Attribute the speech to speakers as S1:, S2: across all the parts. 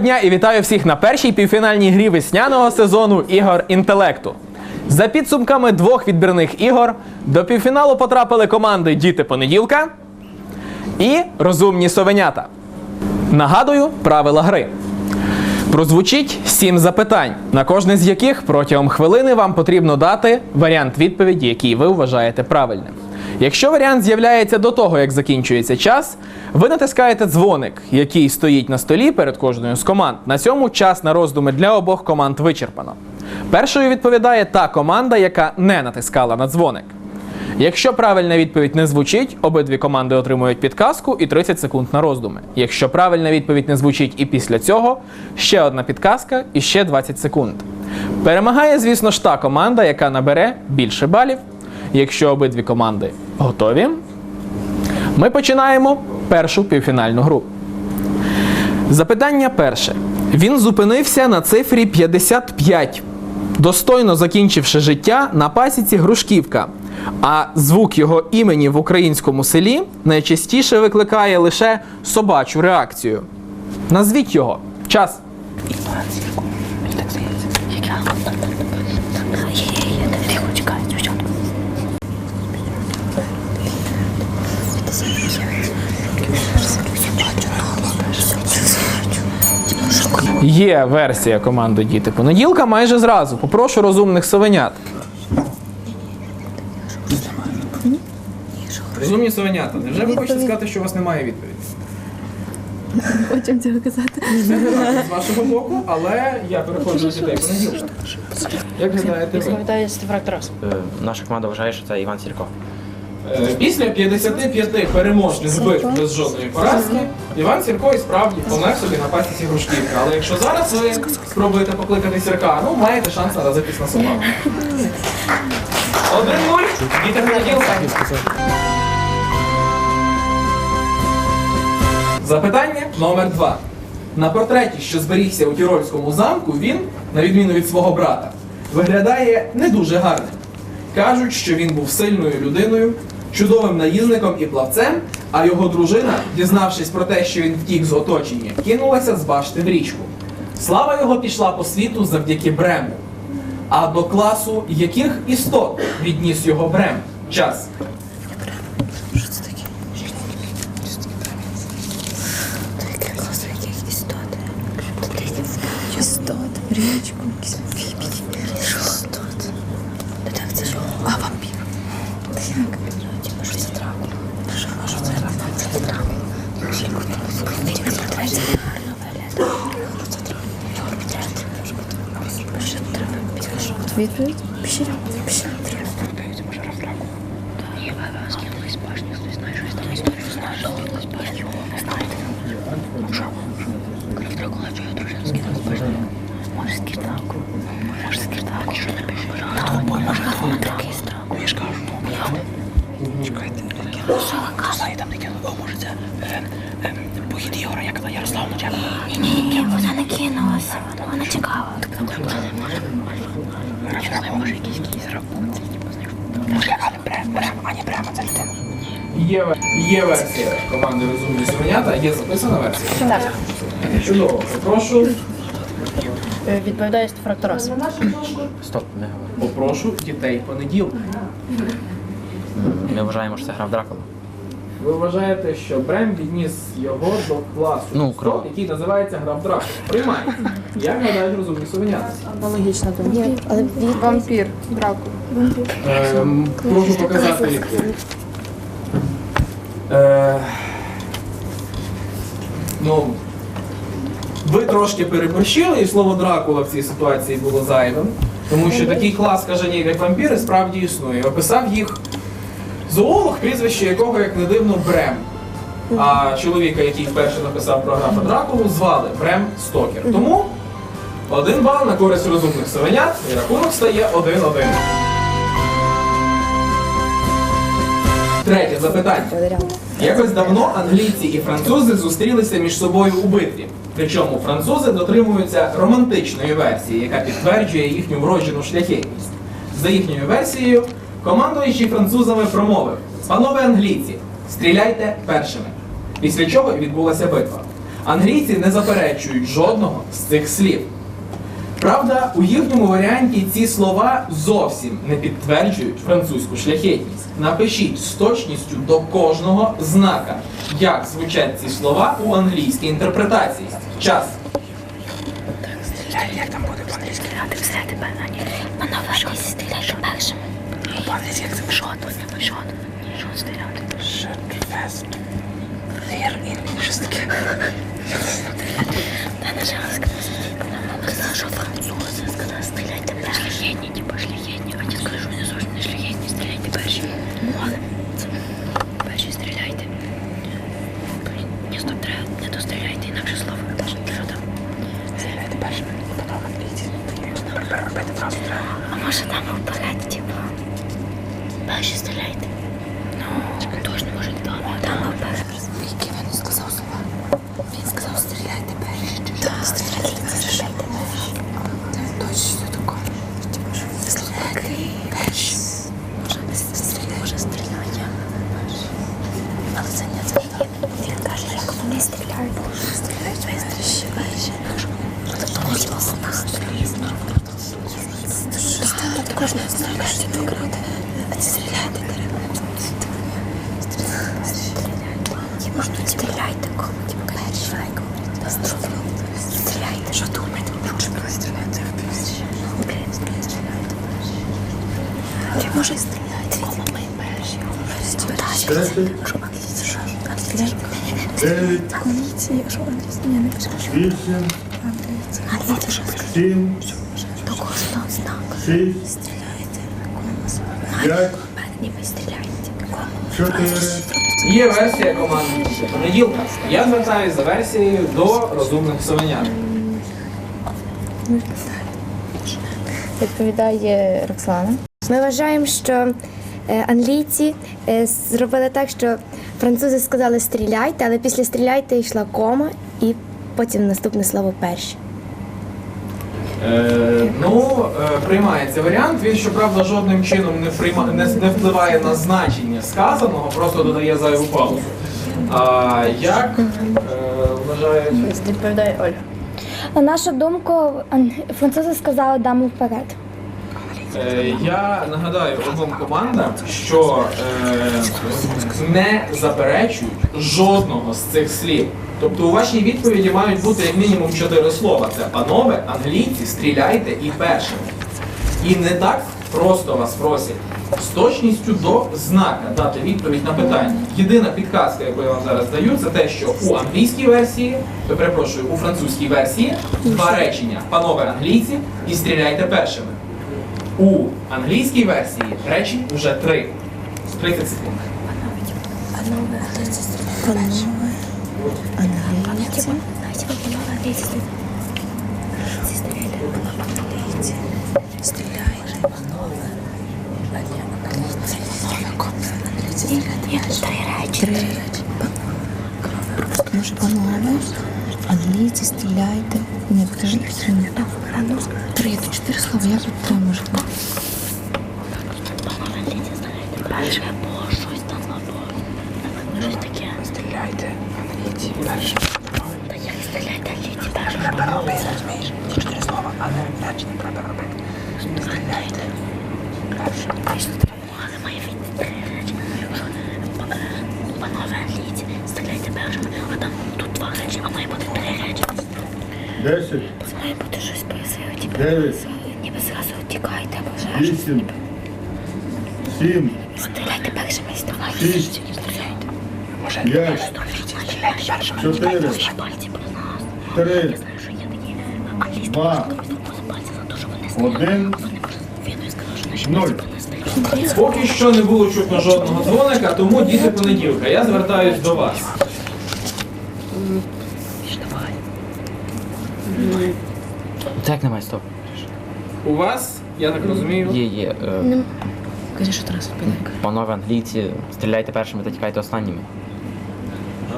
S1: Дня і вітаю всіх на першій півфінальній грі весняного сезону ігор інтелекту. За підсумками двох відбірних ігор до півфіналу потрапили команди Діти понеділка і Розумні совенята. Нагадую правила гри. Прозвучить сім запитань, на кожне з яких протягом хвилини вам потрібно дати варіант відповіді, який ви вважаєте правильним. Якщо варіант з'являється до того, як закінчується час, ви натискаєте дзвоник, який стоїть на столі перед кожною з команд. На цьому час на роздуми для обох команд вичерпано. Першою відповідає та команда, яка не натискала на дзвоник. Якщо правильна відповідь не звучить, обидві команди отримують підказку і 30 секунд на роздуми. Якщо правильна відповідь не звучить і після цього, ще одна підказка і ще 20 секунд. Перемагає, звісно ж, та команда, яка набере більше балів. Якщо обидві команди готові, ми починаємо першу півфінальну гру. Запитання перше. Він зупинився на цифрі 55, достойно закінчивши життя на пасіці Грушківка. А звук його імені в українському селі найчастіше викликає лише собачу реакцію. Назвіть його. Час. Є версія команди Діти понеділка майже зразу. Попрошу розумних совенят. Розумні совенята. Невже ви хочете сказати, що у вас немає відповіді?
S2: Хочемо цього казати.
S1: З вашого боку, але я переходжу до дітей понеділка. Як гадаєте ви?
S2: Відповідає Стефрак Тарас.
S3: Е, Наша команда вважає, що це Іван Сірко.
S1: Е, Після 55 переможних битв без жодної поразки Іван Сірко і справді помер собі на пасіці Грушківка. Але якщо зараз ви спробуєте покликати Сірка, ну маєте шанс наразитись на собаку. Один нуль, діти понеділка. Запитання номер два. На портреті, що зберігся у Тірольському замку, він, на відміну від свого брата, виглядає не дуже гарним. Кажуть, що він був сильною людиною, чудовим наїзником і плавцем, а його дружина, дізнавшись про те, що він втік з оточення, кинулася з башти в річку. Слава його пішла по світу завдяки Брему. А до класу яких істот відніс його Брем? Час.
S2: Підкажу. Відповідь? Пещера. Пещера. Ні, ви скинулись башню, хтось знає, що там історію знає, що скинулись башню. Не знаєте? Що? Крив Дракула, що я дружина скинулась башню. Може, з кірдаку. Може, з кірдаку. Що не пише? Може, хто такий страх? Я ж кажу, ну,
S3: Чекайте,
S2: Що ви кажете?
S3: там таке, о, може це похід Ігора, як на Ярославну чекала.
S2: Ні, вона не кинулася. Вона чекала.
S3: Може якийсь кіс рахунці, Може, але Брем, Брем, а не Брема, це людина.
S1: Є, ве- є версія команди Розумні Совенята, є записана версія.
S2: Так.
S1: Чудово. Прошу,
S2: Відповідає Стефрак Тарас.
S3: Стоп, не говори.
S1: попрошу дітей понеділка.
S3: Ми вважаємо, що це грав Дракула.
S1: Ви вважаєте, що Брем відніс його до класу,
S3: Ну, кров.
S1: який називається грав Дракула. Приймає. Як гадають розумні совенята?
S4: Аналогічно тому. Але вампір, Дракула.
S1: Ем, прошу показати. Е, ну, ви трошки переборщили, і слово Дракула в цій ситуації було зайвим, тому що такий клас кажанів, як вампіри, справді існує. Описав їх зоолог, прізвище якого, як не дивно, Брем. А чоловіка, який вперше написав про графа Дракулу, звали Брем Стокер. Тому один бал на користь розумних совенят, і рахунок стає 1-1. Третє запитання. Якось давно англійці і французи зустрілися між собою у битві. Причому французи дотримуються романтичної версії, яка підтверджує їхню вроджену шляхетність. За їхньою версією, командуючий французами промовив: Панове англійці, стріляйте першими. Після чого відбулася битва. Англійці не заперечують жодного з цих слів. Правда, у їхньому варіанті ці слова зовсім не підтверджують французьку шляхетність. Напишіть з точністю до кожного знака, як звучать ці слова у англійській інтерпретації. Час.
S3: Як там буде по-англійськи?
S2: Все тебе, Ані. Вона важко стріляти першим.
S3: По-англійськи як це?
S2: Шот, шот. Шот стріляти.
S3: Here in Що це таке?
S2: Та не жала сказати. Сказала, що французи сказала, пошли, не пошли, типу шляхетні. А ті скажуть, що не зовсім не шляхетні, стріляйте перші. Ну, але це перші стріляйте. Блін, Ні, стоп, треба, не достріляйте, інакше слово. Що там?
S3: Стріляйте першими, потім англійці. Переробити фразу треба.
S2: А може там вперед, типу. Перші стріляйте. Ну, точно може там. Там вперед. Який він сказав слова? Він сказав, стріляйте перші. Так, стріляйте перші. Точно таке. Типу, що стріляйте перші. Може, стріляйте. Може, стріляйте перші. Але це не це. Він каже, як вони стріляють. Стріляють перші. Перші. Тобто, вони слова стріляють. Кожного стріляти виграти. А ці стріляти Ті можна стріляйте кому типу перші. Стріляйте. Що думаєте? Що ви стріляєте? Блін, стріляйте. Чи може стріляти? Кому ми перші? Стріляйте. Що англійці? Що англійці?
S5: Дев'ять,
S2: Англійці, що англійці? Я не кажу.
S5: вісім,
S2: Англійці, що
S5: сім,
S2: До кожного знаку.
S5: шість,
S2: Стріляйте.
S5: п'ять,
S2: Ні, ви стріляєте.
S5: Чотири,
S1: Є версія команди понеділка. Я звертаюся за версією до розумних совенят.
S4: Відповідає Роксолана. Ми вважаємо, що англійці е, зробили так, що французи сказали стріляйте, але після стріляйте йшла кома і потім наступне слово перші.
S1: Е, ну, е, приймається варіант. Він, щоправда, жодним чином не, прийма... не, не впливає на значення сказаного, просто додає зайву паузу. А як е, вважають?
S4: Відповідає Оля.
S6: На нашу думку, французи сказали даму вперед.
S1: Е, я нагадаю обом командам, що е, не заперечують жодного з цих слів. Тобто у вашій відповіді мають бути як мінімум чотири слова. Це панове, англійці, стріляйте і першими. І не так просто вас просять з точністю до знака дати відповідь на питання. Єдина підказка, яку я вам зараз даю, це те, що у англійській версії, перепрошую, у французькій версії два речення панове англійці і стріляйте першими. У англійській версії речень вже три. 30 секунд.
S2: Знаете, вы, знаете, вы много английцы Английцы стреляли. Английцы стреляли. Английцы. Нет, три речі.
S7: Може, панове, англійці стріляйте. Ні, покажи Три, то чотири слова, я тут
S2: три стріляйте. Перше, тікайте, або
S5: вісім, сім,
S2: Стріляйте першими стріляйте.
S5: Шість.
S2: Стріляйте.
S3: Може,
S5: п'ять,
S3: стріляйте першими.
S5: чотири,
S2: Ваші пальці про нас.
S5: три,
S2: Я знаю, що є такі англійські
S5: Два.
S2: поза пальці за те, що вони стріляють.
S5: один,
S2: Вони можуть він і що наші
S5: Нуль.
S2: пальці про нас стріляють.
S1: Поки що не було чутно жодного дзвоника, тому діти понеділка. Я звертаюсь до вас.
S8: Так, немає, стоп.
S1: У вас, я так розумію,
S8: Є, є. Е,
S7: Кажи, що Тарас Пиненко.
S8: панове англійці, стріляйте першими та тікайте останніми.
S1: е,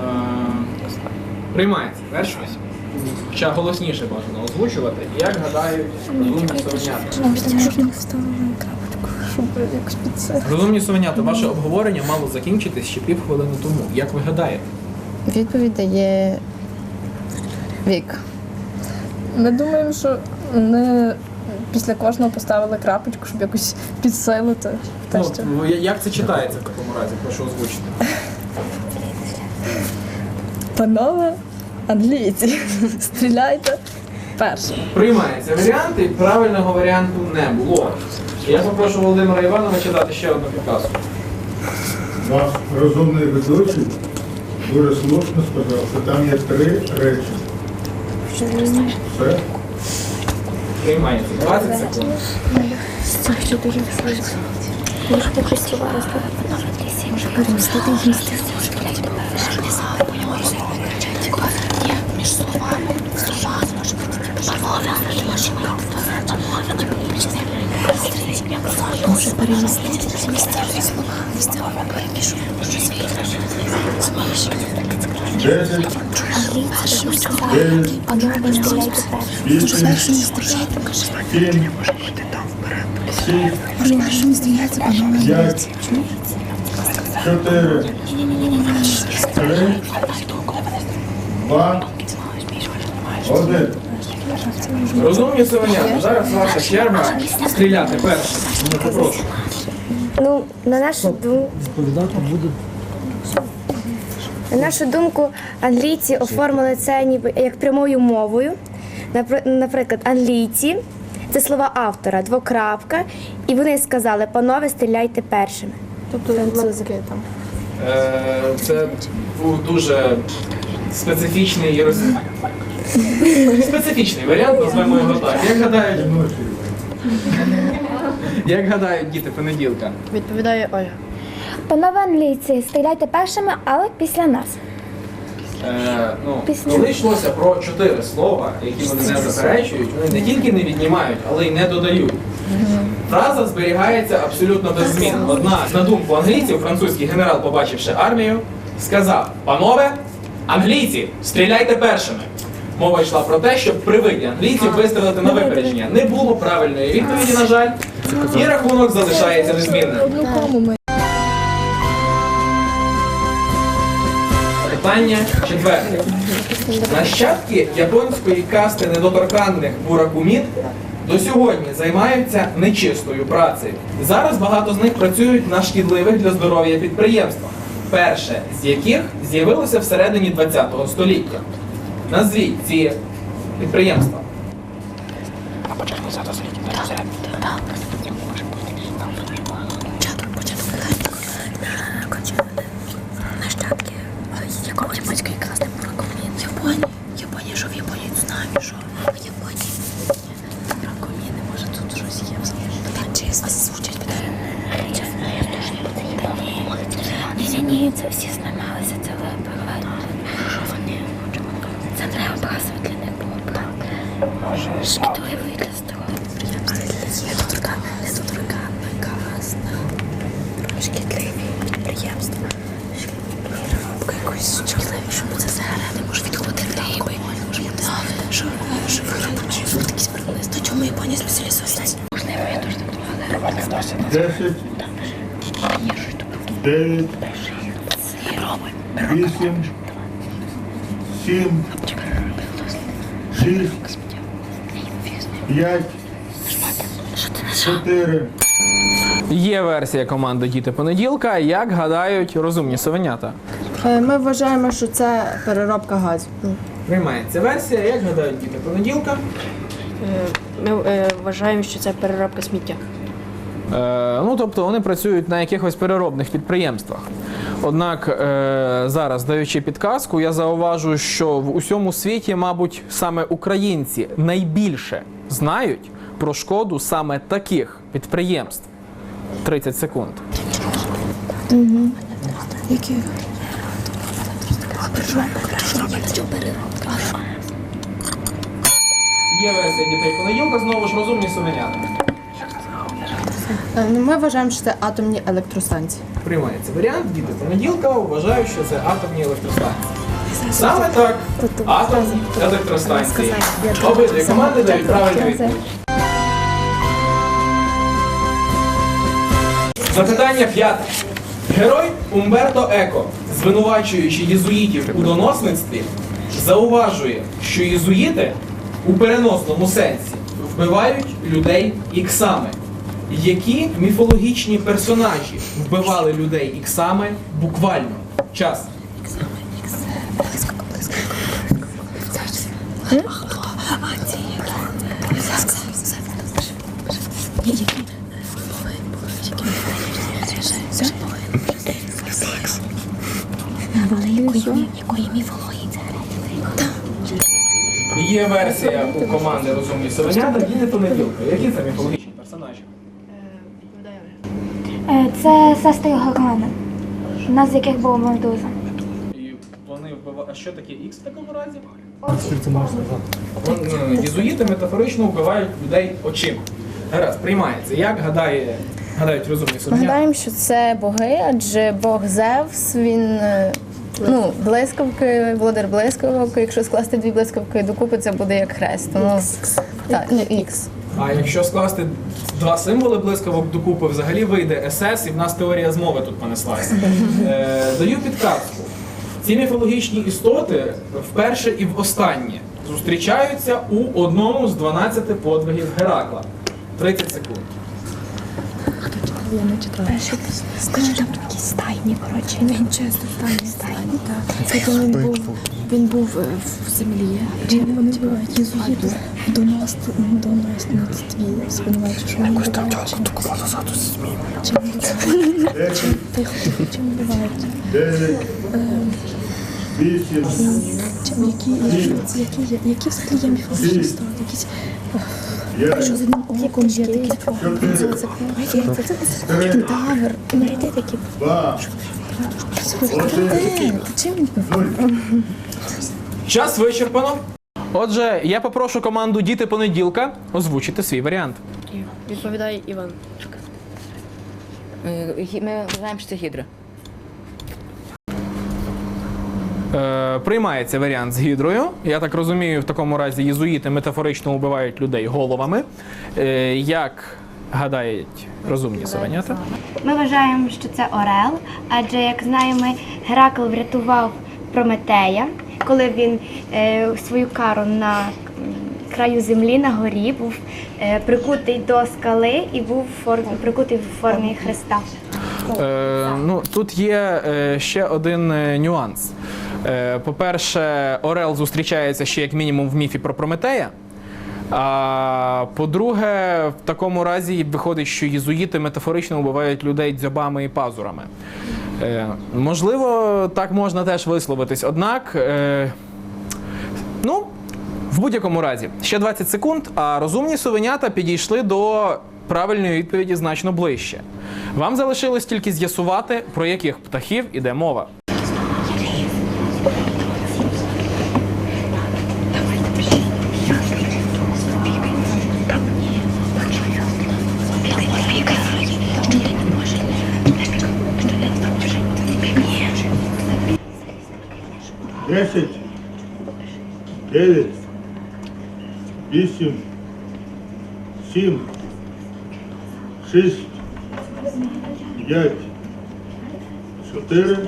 S1: приймається першою. Хоча голосніше бажано озвучувати. Як гадають розумні совенята? Розумні совенята, ваше обговорення мало закінчитись ще півхвилини тому. Як ви гадаєте?
S4: Відповідь дає
S7: Вік.
S9: Ми думаємо, що вони після кожного поставили крапочку, щоб якось підсилити те, що.
S1: Ну, як це читається в такому разі? Прошу озвучити.
S9: Панове англійці, стріляйте першим.
S1: Приймається варіант, і правильного варіанту не було. Я попрошу Володимира Івановича дати ще одну підказку.
S5: Ваш розумний ведучий дуже слушно сказав, що там є три речі. Все?
S1: Приймається. 20 секунд.
S4: Може, покрестила вас Може, перемістити
S2: їсти. Може, блядь, не знали, по ньому розмови кричать. Ні, між словами. Слова, може, промовляли, може, замовлено,
S7: Може, перемістити. Перемістити слова. Слова перемішують. Може, звідти. Змішують.
S5: Десять, дев'ять, вісім, сім, шість, п'ять, чотири, три, два, один.
S1: Розумні совенята, зараз ваша черга стріляти першим. Тому.
S4: Ну, на нашу думку. На нашу думку, англійці оформили це ніби як прямою мовою. Напри- Наприклад, англійці це слова автора, двокрапка, і вони сказали, панове, стріляйте першими.
S9: Тобто лапки там.
S1: Е, Це був дуже специфічний роз... специфічний варіант, назвемо його так. Як гадають, як гадають діти понеділка?
S9: Відповідає Оля.
S6: Панове англійці, стріляйте першими, але після нас.
S1: Е, ну, коли йшлося про чотири слова, які вони не заперечують, вони не тільки не віднімають, але й не додають. Фраза зберігається абсолютно без змін. Однак, на думку англійців, французький генерал, побачивши армію, сказав: Панове, англійці, стріляйте першими. Мова йшла про те, щоб при виді англійців вистрелити на випередження. Не було правильної відповіді, на жаль, і рахунок залишається незмінним. Питання четверте. Нащадки японської касти недоторканних буракуміт до сьогодні займаються нечистою працею. Зараз багато з них працюють на шкідливих для здоров'я підприємствах, перше з яких з'явилося всередині ХХ століття. Назвіть ці підприємства.
S2: Нащадки якого японської класти муракомін? Японія. Японія, що в Японії цунамі, що? В Японії. Муракомін, може тут щось є взагалі. Так чесно звучить питання. Ні, ні, ні, це всі знімалися, це вибирали. Що вони? Це не образово для них було правда. Шкідливий для здоров'я. Недоторканна, недоторканна, касна. Шкідливі підприємства. Шкідливі. Якось шкідливі, щоб це заради, може відходити риби. Може бути, що що там якісь виробництва. Чому Японія спеціалізується? Можливо, я теж так. Думала.
S5: Десять, дев'ять, вісім, сім, шість, п'ять, чотири,
S1: Є версія команди Діти понеділка. Як гадають розумні совенята?
S9: Е, Ми вважаємо, що це переробка газу.
S1: Приймається версія, як гадають діти понеділка.
S10: Ми е, вважаємо, що це переробка сміття.
S1: Е, ну, тобто вони працюють на якихось переробних підприємствах. Однак е, зараз, даючи підказку, я зауважу, що в усьому світі, мабуть, саме українці найбільше знають про шкоду саме таких підприємств. 30 секунд.
S7: Які?
S1: Є версія дітей понеділка, знову ж розумні совенята.
S9: Е, ну, Ми вважаємо, що це атомні електростанції.
S1: Приймається варіант, діти понеділка вважають, що це атомні електростанції. Саме так, атомні електростанції. Обидві команди дають правильну відповідь. Запитання п'яте. Герой Умберто Еко, звинувачуючи єзуїтів у доносництві, зауважує, що єзуїти у переносному сенсі вбивають людей іксами. Які міфологічні персонажі вбивали людей іксами буквально? Час.
S6: Якої міфології це?
S1: Є версія у команди Розумні Совенята, діти понеділка. Які це міфологічні персонажі?
S6: Е, Це сестри Горгана, одна з яких була Медуза.
S1: І вони вбивають. А що таке ікс в такому разі? Вони, Єзуїти метафорично вбивають людей очима. Гаразд, приймається. Як гадає, гадають розумні
S9: Ми
S1: совенята?
S9: гадаємо, що це боги, адже Бог Зевс, він е, ну, блискавки, володар блискавок. Якщо скласти дві блискавки докупи, це буде як хрест. Тому так, ну, ікс.
S1: А якщо скласти два символи блискавок докупи, взагалі вийде СС, і в нас теорія змови тут понеслася. Е, даю підказку. Ці міфологічні істоти вперше і в останнє зустрічаються у одному з 12 подвигів Геракла. 30 секунд.
S7: Скажи, там такі стайні, коротше. Він часто стайні. Стайні, так. Це він був, він був е, в землі. Чи вони вбивають єзуїту? Донос, донос на твій, сподівається, що вони вбивають. Чим вбивають?
S5: Десять,
S7: Тихо, чим вбивають?
S5: дев'ять, вісім,
S7: Чим, які, які, які, є- які взагалі є міфологічні істоти? Якісь, що з одним оком є такі, це, кентавр, знайти такі. Е, чим.
S1: Час вичерпано. Отже, я попрошу команду Діти понеділка озвучити свій варіант.
S10: Відповідає Іван.
S2: Ми знаємо, що це гідра.
S1: Е, приймається варіант з гідрою. Я так розумію, в такому разі єзуїти метафорично вбивають людей головами. Е, як гадають розумні совенята?
S4: Ми вважаємо, що це Орел, адже, як знаємо, Геракл врятував Прометея, коли він е, свою кару на краю землі на горі був е, прикутий до скали і був форм, прикутий в формі Христа.
S1: Е, ну, тут є е, ще один е, нюанс. Е, по-перше, Орел зустрічається ще як мінімум в міфі про Прометея. А по-друге, в такому разі виходить, що єзуїти метафорично вбивають людей дзьобами і пазурами. Е, можливо, так можна теж висловитись. Однак, е, ну, в будь-якому разі, ще 20 секунд, а розумні совенята підійшли до правильної відповіді значно ближче. Вам залишилось тільки з'ясувати, про яких птахів іде мова.
S5: Десять, дев'ять, вісім, сім, шість, п'ять, чотири,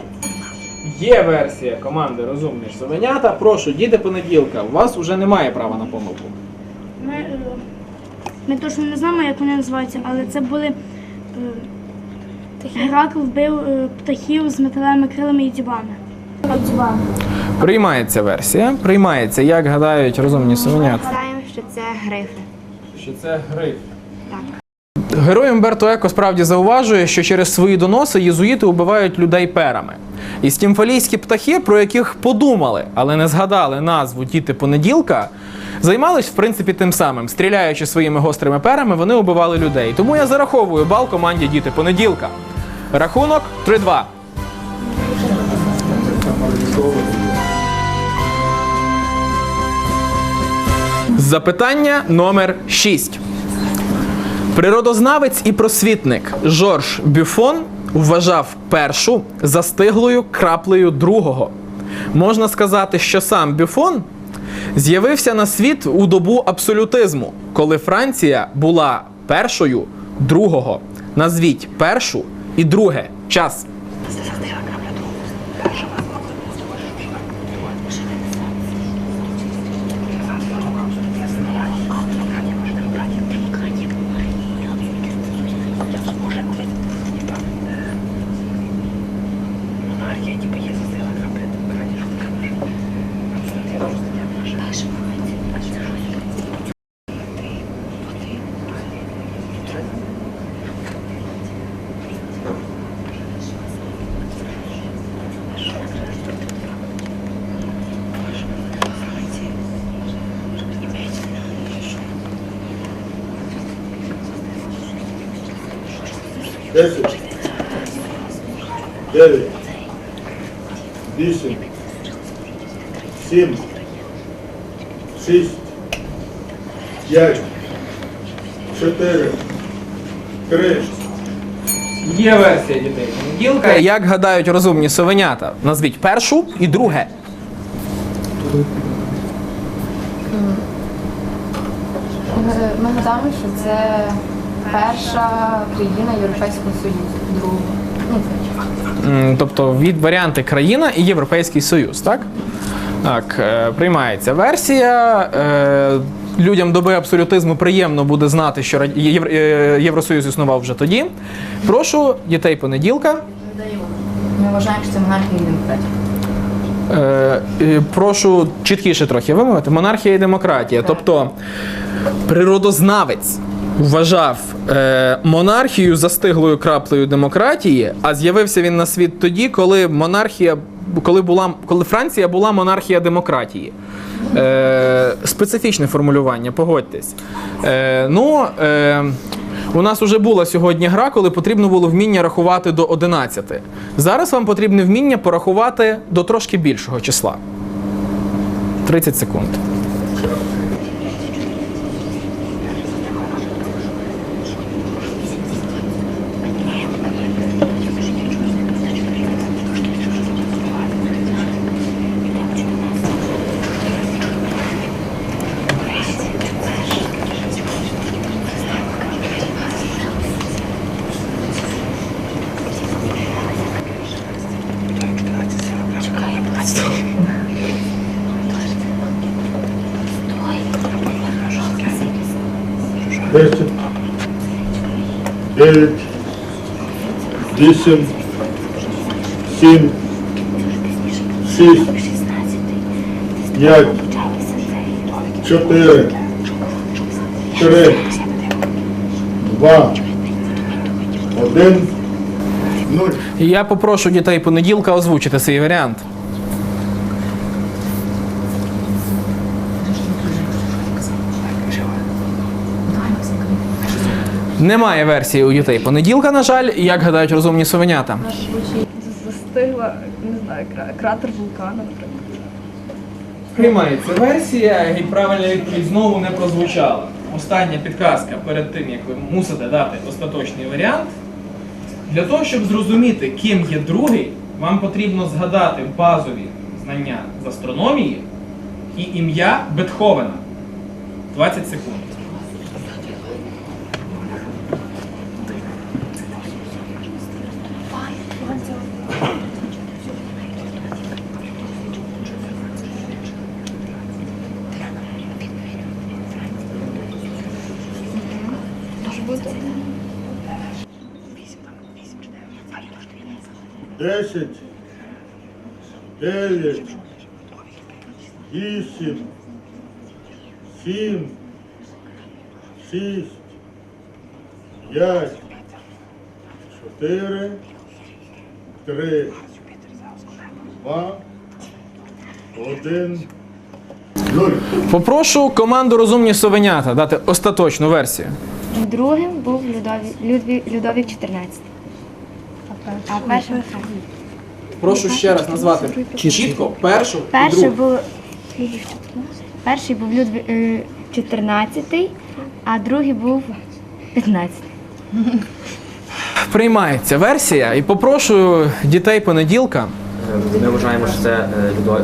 S1: Є версія команди Розумні ж совенята. Прошу, діти понеділка. У вас уже немає права на помилку.
S6: Ми, е, ми точно не знаємо, як вони називаються, але це були. е, Геракл вбив е, птахів з металевими крилами і дзюбами. Дзюбами.
S1: Приймається версія. Приймається, як гадають розумні совенята.
S4: Вважаємо, що це грифи.
S1: Що це гриф. Герой Умберто Еко справді зауважує, що через свої доноси єзуїти убивають людей перами. І стімфалійські птахи, про яких подумали, але не згадали назву діти понеділка, займались в принципі тим самим. Стріляючи своїми гострими перами, вони убивали людей. Тому я зараховую бал команді Діти понеділка. Рахунок 3-2. Запитання номер 6. Природознавець і просвітник Жорж Бюфон вважав першу застиглою краплею другого. Можна сказати, що сам Бюфон з'явився на світ у добу абсолютизму, коли Франція була першою другого. Назвіть першу і друге. Час.
S5: Десять. Дев'ять. Вісім. Сім. Шість. П'ять. Чотири. Три.
S1: Є версія дітей понеділка. Як гадають розумні совенята? Назвіть першу і друге.
S9: Ми, ми гадаємо, що це перша країна Європейського Союзу. Друга. Ну,
S1: М, Тобто від варіанти країна і Європейський Союз, так? Так, е, приймається версія. Е, Людям доби абсолютизму приємно буде знати, що е, Євросоюз існував вже тоді. Прошу дітей понеділка.
S9: ми вважаємо, що це монархія і демократія.
S1: Е, е, прошу чіткіше трохи вимовити. Монархія і демократія. Тобто природознавець вважав е, монархію застиглою краплею демократії, а з'явився він на світ тоді, коли монархія, коли була коли Франція була монархія демократії. Е, специфічне формулювання, погодьтесь. Е, ну, е, у нас вже була сьогодні гра, коли потрібно було вміння рахувати до 11. Зараз вам потрібне вміння порахувати до трошки більшого числа. 30 секунд.
S5: 9, 8, 7, 6, 5, 4, 3, 2, 1,
S1: 0. Я попрошу дітей понеділка озвучити свій варіант. Немає версії у дітей понеділка, на жаль, як гадають розумні совенята.
S7: Застигла, не знаю, кратер вулкана, наприклад.
S1: Приймається версія, і правильна відповідь знову не прозвучала. Остання підказка перед тим, як ви мусите дати остаточний варіант. Для того, щоб зрозуміти, ким є другий, вам потрібно згадати базові знання з астрономії і ім'я Бетховена. 20 секунд.
S5: Десять. Дев'ять. Вісім. Сім. Шість. П'ять. Чотири. Три. Два. Один. Нуль.
S1: Попрошу команду розумні совенята дати остаточну версію.
S4: Другим був Людові, Людві, Людовік 14. А першим
S1: Прошу ще раз назвати чітко першу і
S4: перший
S1: другу.
S4: був перший був Людві, е, 14, а другий був 15.
S1: Приймається версія, і попрошу дітей понеділка
S8: Е, Ми вважаємо, що це е,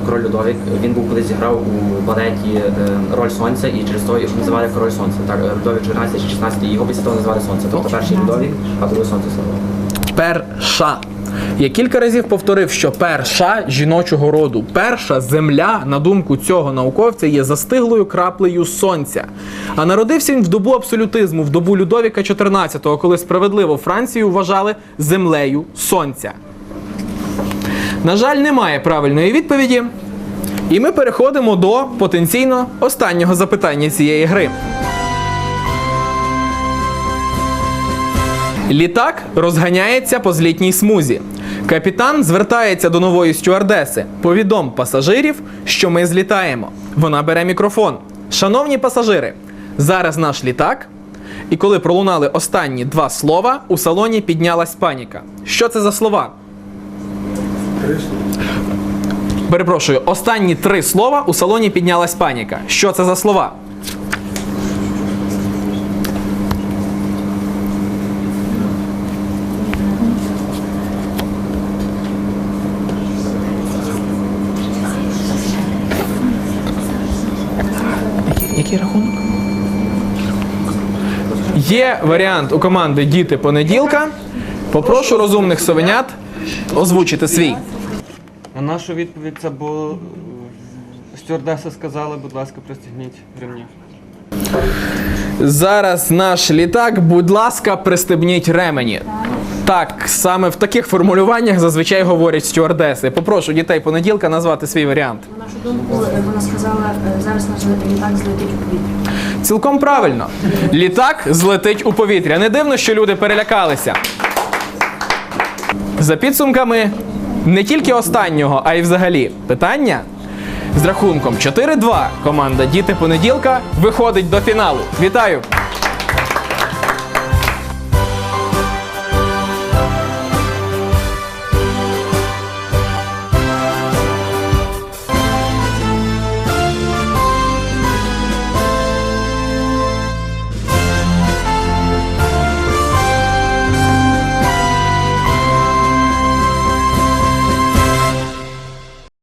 S8: король Людовік. Він був колись зіграв у балеті е, роль сонця, і через то його називали король сонця. Так, е, Людовік 14 чи 16, його після того називали сонце. Тобто перший Людовік, а другий сонце слово.
S1: перша. Я кілька разів повторив, що перша жіночого роду, перша земля, на думку цього науковця, є застиглою краплею сонця. А народився він в добу абсолютизму, в добу Людовіка XIV, коли справедливо Францію вважали землею сонця. На жаль, немає правильної відповіді. І ми переходимо до потенційно останнього запитання цієї гри. Літак розганяється по злітній смузі. Капітан звертається до нової стюардеси. Повідом пасажирів, що ми злітаємо. Вона бере мікрофон. Шановні пасажири, зараз наш літак. І коли пролунали останні два слова, у салоні піднялась паніка. Що це за слова? Перепрошую, останні три слова у салоні піднялась паніка. Що це за слова? Який рахунок? Є варіант у команди Діти понеділка. Попрошу розумних совенят озвучити свій.
S11: А нашу відповідь це було стюардеса сказали, будь ласка, пристегніть ремні.
S1: Зараз наш літак, будь ласка, пристебніть ремені. Так, саме в таких формулюваннях зазвичай говорять стюардеси. Попрошу дітей понеділка назвати свій варіант.
S2: На нашу думку, е, вона сказала, е, зараз наш літак злетить у повітря.
S1: Цілком правильно. Літак злетить у повітря. Не дивно, що люди перелякалися. За підсумками не тільки останнього, а й взагалі питання. З рахунком 4-2 команда Діти понеділка виходить до фіналу. Вітаю!